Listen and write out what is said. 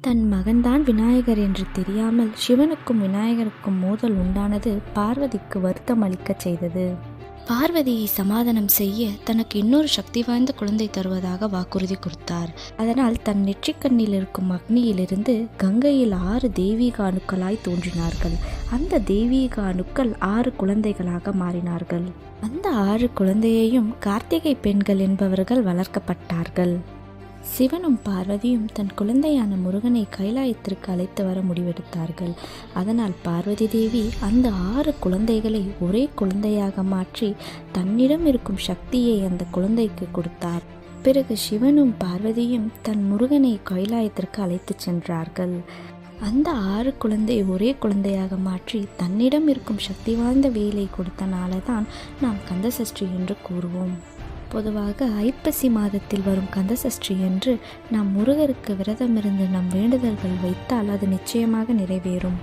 தன் மகன்தான் விநாயகர் என்று தெரியாமல் சிவனுக்கும் விநாயகருக்கும் மோதல் உண்டானது பார்வதிக்கு வருத்தம் அளிக்கச் செய்தது. பார்வதியை சமாதானம் செய்ய தனக்கு இன்னொரு சக்தி வாய்ந்த குழந்தை தருவதாக வாக்குறுதி கொடுத்தார். அதனால் தன் நெற்றிக்கண்ணில் இருக்கும் அக்னியிலிருந்து கங்கையில் ஆறு தெய்வீக அணுக்களாய் தோன்றினார்கள். அந்த தெய்வீக அணுக்கள் ஆறு குழந்தைகளாக மாறினார்கள். அந்த ஆறு குழந்தையையும் கார்த்திகை பெண்கள் என்பவர்கள் வளர்க்கப்பட்டார்கள். சிவனும் பார்வதியும் தன் குழந்தையான முருகனை கைலாயத்திற்கு அழைத்து வர முடிவெடுத்தார்கள். அதனால் பார்வதி தேவி அந்த ஆறு குழந்தைகளை ஒரே குழந்தையாக மாற்றி தன்னிடம் இருக்கும் சக்தியை அந்த குழந்தைக்கு கொடுத்தார். பிறகு சிவனும் பார்வதியும் தன் முருகனை கைலாயத்திற்கு அழைத்துச் சென்றார்கள். அந்த ஆறு குழந்தை ஒரே குழந்தையாக மாற்றி தன்னிடம் இருக்கும் சக்தி வாய்ந்த வேலை கொடுத்தனால தான் நாம் கந்தசஷ்டி என்று கூறுவோம். பொதுவாக ஐப்பசி மாதத்தில் வரும் கந்தசஷ்டி என்று நாம் முருகருக்கு விரதமிருந்து நம் வேண்டுதல்கள் வைத்தால் அது நிச்சயமாக நிறைவேறும்.